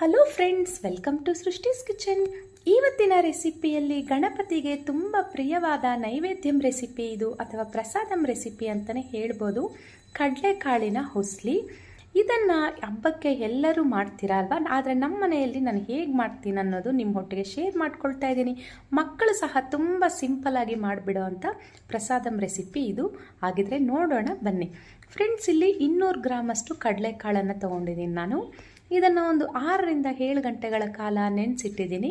Hello friends welcome to Srishti's kitchen ಇವತ್ತಿನ ರೆಸಿಪಿಯಲ್ಲಿ ಗಣಪತಿಗೆ ತುಂಬ ಪ್ರಿಯವಾದ ನೈವೇದ್ಯಂ ರೆಸಿಪಿ ಇದು ಅಥವಾ ಪ್ರಸಾದಂ ರೆಸಿಪಿ ಅಂತಲೇ ಹೇಳ್ಬೋದು. ಕಡಲೆಕಾಳಿನ ಹೊಸ್ಲಿ. ಇದನ್ನು ಹಬ್ಬಕ್ಕೆ ಎಲ್ಲರೂ ಮಾಡ್ತೀರಾ ಅಲ್ವಾ? ಆದರೆ ನಮ್ಮ ಮನೆಯಲ್ಲಿ ನಾನು ಹೇಗೆ ಮಾಡ್ತೀನಿ ಅನ್ನೋದು ನಿಮ್ಮ ಒಟ್ಟಿಗೆ ಶೇರ್ ಮಾಡ್ಕೊಳ್ತಾ ಇದ್ದೀನಿ. ಮಕ್ಕಳು ಸಹ ತುಂಬ ಸಿಂಪಲಾಗಿ ಮಾಡಿಬಿಡೋ ಅಂಥ ಪ್ರಸಾದಂ ರೆಸಿಪಿ ಇದು. ಹಾಗಿದ್ರೆ ನೋಡೋಣ ಬನ್ನಿ. ಫ್ರೆಂಡ್ಸ್ ಇಲ್ಲಿ ಇನ್ನೂರು ಗ್ರಾಮಷ್ಟು ಕಡಲೆಕಾಳನ್ನು ತೊಗೊಂಡಿದ್ದೀನಿ ನಾನು. ಇದನ್ನು ಒಂದು ಆರರಿಂದ ಏಳು ಗಂಟೆಗಳ ಕಾಲ ನೆನೆಸಿಟ್ಟಿದ್ದೀನಿ.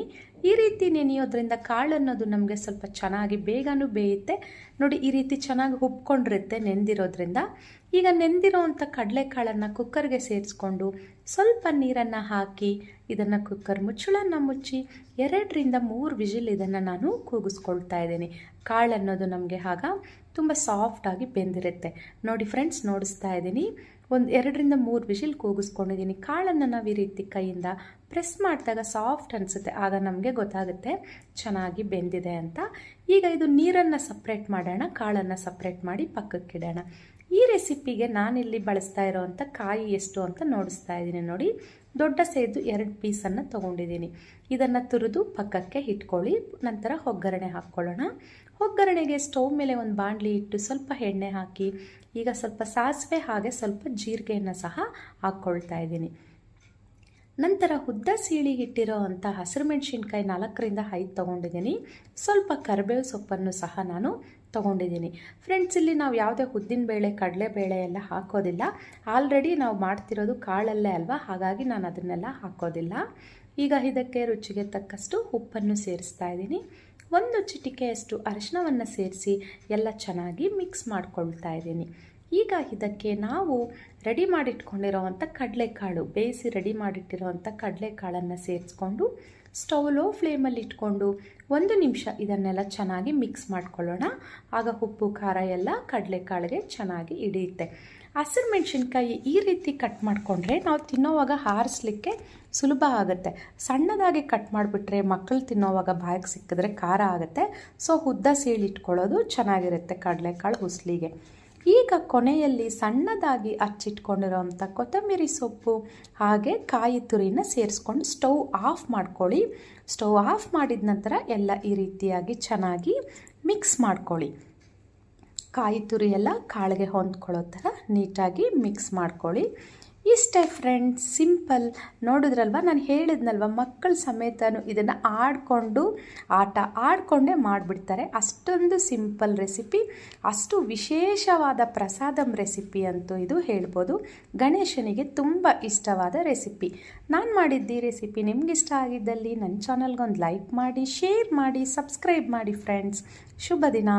ಈ ರೀತಿ ನೆನೆಯೋದ್ರಿಂದ ಕಾಳು ಅನ್ನೋದು ನಮಗೆ ಸ್ವಲ್ಪ ಚೆನ್ನಾಗಿ ಬೇಗನೂ ಬೇಯುತ್ತೆ. ನೋಡಿ, ಈ ರೀತಿ ಚೆನ್ನಾಗಿ ಹುಬ್ಕೊಂಡಿರುತ್ತೆ ನೆಂದಿರೋದ್ರಿಂದ. ಈಗ ನೆಂದಿರೋವಂಥ ಕಡಲೆಕಾಳನ್ನು ಕುಕ್ಕರ್ಗೆ ಸೇರಿಸ್ಕೊಂಡು ಸ್ವಲ್ಪ ನೀರನ್ನು ಹಾಕಿ ಇದನ್ನು ಕುಕ್ಕರ್ ಮುಚ್ಚಳನ್ನು ಮುಚ್ಚಿ ಎರಡರಿಂದ ಮೂರು ವಿಜಿಲ್ ಇದನ್ನು ನಾನು ಕೂಗಿಸ್ಕೊಳ್ತಾ ಇದ್ದೀನಿ. ಕಾಳು ಅನ್ನೋದು ನಮಗೆ ಆಗ ತುಂಬ ಸಾಫ್ಟಾಗಿ ಬೆಂದಿರುತ್ತೆ. ನೋಡಿ, ಫ್ರೆಂಡ್ಸ್, ನೋಡಿಸ್ತಾ ಇದ್ದೀನಿ. ಒಂದು ಎರಡರಿಂದ ಮೂರು ವಿಶಿಲ್ ಕೂಗಿಸ್ಕೊಂಡಿದ್ದೀನಿ. ಕಾಳನ್ನು ನಾವು ಈ ರೀತಿ ಕೈಯಿಂದ ಪ್ರೆಸ್ ಮಾಡಿದಾಗ ಸಾಫ್ಟ್ ಅನಿಸುತ್ತೆ. ಆಗ ನಮಗೆ ಗೊತ್ತಾಗುತ್ತೆ ಚೆನ್ನಾಗಿ ಬೆಂದಿದೆ ಅಂತ. ಈಗ ಇದು ನೀರನ್ನು ಸಪ್ರೇಟ್ ಮಾಡೋಣ, ಕಾಳನ್ನು ಸಪ್ರೇಟ್ ಮಾಡಿ ಪಕ್ಕಕ್ಕಿಡೋಣ. ಈ ರೆಸಿಪಿಗೆ ನಾನಿಲ್ಲಿ ಬಳಸ್ತಾ ಇರೋವಂಥ ಕಾಯಿ ಎಷ್ಟು ಅಂತ ನೋಡಿಸ್ತಾ ಇದ್ದೀನಿ ನೋಡಿ. ದೊಡ್ಡ ಸೈಜು ಎರಡು ಪೀಸನ್ನು ತೊಗೊಂಡಿದ್ದೀನಿ. ಇದನ್ನು ತುರಿದು ಪಕ್ಕಕ್ಕೆ ಇಟ್ಕೊಳ್ಳಿ. ನಂತರ ಒಗ್ಗರಣೆ ಹಾಕ್ಕೊಳ್ಳೋಣ. ಒಗ್ಗರಣೆಗೆ ಸ್ಟವ್ ಮೇಲೆ ಒಂದು ಬಾಣಲಿ ಇಟ್ಟು ಸ್ವಲ್ಪ ಎಣ್ಣೆ ಹಾಕಿ, ಈಗ ಸ್ವಲ್ಪ ಸಾಸಿವೆ ಹಾಗೆ ಸ್ವಲ್ಪ ಜೀರಿಗೆಯನ್ನು ಸಹ ಹಾಕ್ಕೊಳ್ತಾ ಇದ್ದೀನಿ. ನಂತರ ಉದ್ದ ಸೀಳಿಗೆ ಇಟ್ಟಿರೋ ಅಂಥ ಹಸಿರು ಮೆಣಸಿನ್ಕಾಯಿ ನಾಲ್ಕರಿಂದ ಐದು ತೊಗೊಂಡಿದ್ದೀನಿ. ಸ್ವಲ್ಪ ಕರಿಬೇವು ಸೊಪ್ಪನ್ನು ಸಹ ನಾನು ತೊಗೊಂಡಿದ್ದೀನಿ. ಫ್ರೆಂಡ್ಸ್ ಇಲ್ಲಿ ನಾವು ಯಾವುದೇ ಕಡಲೆ ಕಡಲೆಬೇಳೆ ಎಲ್ಲ ಹಾಕೋದಿಲ್ಲ. ಆಲ್ರೆಡಿ ನಾವು ಮಾಡ್ತಿರೋದು ಕಾಳಲ್ಲೇ ಅಲ್ವಾ? ಹಾಗಾಗಿ ನಾನು ಅದನ್ನೆಲ್ಲ ಹಾಕೋದಿಲ್ಲ. ಈಗ ಇದಕ್ಕೆ ರುಚಿಗೆ ತಕ್ಕಷ್ಟು ಉಪ್ಪನ್ನು ಸೇರಿಸ್ತಾ ಇದ್ದೀನಿ. ಒಂದು ಚಿಟಿಕೆಯಷ್ಟು ಅರಿಶಿನವನ್ನು ಸೇರಿಸಿ ಎಲ್ಲ ಚೆನ್ನಾಗಿ ಮಿಕ್ಸ್ ಮಾಡ್ಕೊಳ್ತಾ ಇದ್ದೀನಿ. ಈಗ ಇದಕ್ಕೆ ನಾವು ರೆಡಿ ಮಾಡಿಟ್ಕೊಂಡಿರೋವಂಥ ಕಡಲೆಕಾಳು, ಬೇಯಿಸಿ ರೆಡಿ ಮಾಡಿಟ್ಟಿರೋವಂಥ ಕಡಲೆಕಾಳನ್ನು ಸೇರಿಸ್ಕೊಂಡು ಸ್ಟವ್ ಲೋ ಫ್ಲೇಮಲ್ಲಿ ಇಟ್ಕೊಂಡು ಒಂದು ನಿಮಿಷ ಇದನ್ನೆಲ್ಲ ಚೆನ್ನಾಗಿ ಮಿಕ್ಸ್ ಮಾಡ್ಕೊಳ್ಳೋಣ. ಆಗ ಉಪ್ಪು, ಖಾರ ಎಲ್ಲ ಕಡಲೆಕಾಳಿಗೆ ಚೆನ್ನಾಗಿ ಹಿಡಿಯುತ್ತೆ. ಹಸಿರು ಮೆಣಸಿನ್ಕಾಯಿ ಈ ರೀತಿ ಕಟ್ ಮಾಡಿಕೊಂಡ್ರೆ ನಾವು ತಿನ್ನೋವಾಗ ಹಾರಿಸ್ಲಿಕ್ಕೆ ಸುಲಭ ಆಗುತ್ತೆ. ಸಣ್ಣದಾಗಿ ಕಟ್ ಮಾಡಿಬಿಟ್ರೆ ಮಕ್ಕಳು ತಿನ್ನೋವಾಗ ಬಾಯಿಗೆ ಸಿಕ್ಕಿದ್ರೆ ಖಾರ ಆಗುತ್ತೆ. ಸೊ, ಉದ್ದ ಸೀಳಿಟ್ಕೊಳ್ಳೋದು ಚೆನ್ನಾಗಿರುತ್ತೆ ಕಡಲೆಕಾಳು ಹುಸ್ಲಿಗೆ ಈಗ ಕೊನೆಯಲ್ಲಿ ಸಣ್ಣದಾಗಿ ಹಚ್ಚಿಟ್ಕೊಂಡಿರೋವಂಥ ಕೊತ್ತಂಬರಿ ಸೊಪ್ಪು, ಹಾಗೆ ಕಾಯಿ ತುರಿನ ಸೇರಿಸ್ಕೊಂಡು ಸ್ಟವ್ ಆಫ್ ಮಾಡ್ಕೊಳ್ಳಿ. ಸ್ಟವ್ ಆಫ್ ಮಾಡಿದ ನಂತರ ಎಲ್ಲ ಈ ರೀತಿಯಾಗಿ ಚೆನ್ನಾಗಿ ಮಿಕ್ಸ್ ಮಾಡ್ಕೊಳ್ಳಿ. ಕಾಯಿ ತುರಿ ಎಲ್ಲ ಕಾಳಿಗೆ ಹೊಂದ್ಕೊಳ್ಳೋ ಥರ ನೀಟಾಗಿ ಮಿಕ್ಸ್ ಮಾಡ್ಕೊಳ್ಳಿ. ಇಷ್ಟೇ ಫ್ರೆಂಡ್ಸ್ ಸಿಂಪಲ್ ನೋಡಿದ್ರಲ್ವ? ನಾನು ಹೇಳಿದ್ನಲ್ವ, ಮಕ್ಕಳ ಸಮೇತನೂ ಇದನ್ನು ಆಡಿಕೊಂಡು, ಆಟ ಆಡಿಕೊಂಡೇ ಮಾಡಿಬಿಡ್ತಾರೆ. ಅಷ್ಟೊಂದು ಸಿಂಪಲ್ ರೆಸಿಪಿ ಅಷ್ಟು ವಿಶೇಷವಾದ ಪ್ರಸಾದಂ ರೆಸಿಪಿ ಅಂತೂ ಇದು ಹೇಳ್ಬೋದು. ಗಣೇಶನಿಗೆ ತುಂಬ ಇಷ್ಟವಾದ ರೆಸಿಪಿ ನಾನು ಮಾಡಿದ್ದ ಈ ರೆಸಿಪಿ ನಿಮ್ಗೆ ಇಷ್ಟ ಆಗಿದ್ದಲ್ಲಿ ನನ್ನ ಚಾನಲ್ಗೊಂದು ಲೈಕ್ ಮಾಡಿ ಶೇರ್ ಮಾಡಿ ಸಬ್ಸ್ಕ್ರೈಬ್ ಮಾಡಿ ಫ್ರೆಂಡ್ಸ್ ಶುಭ ದಿನ.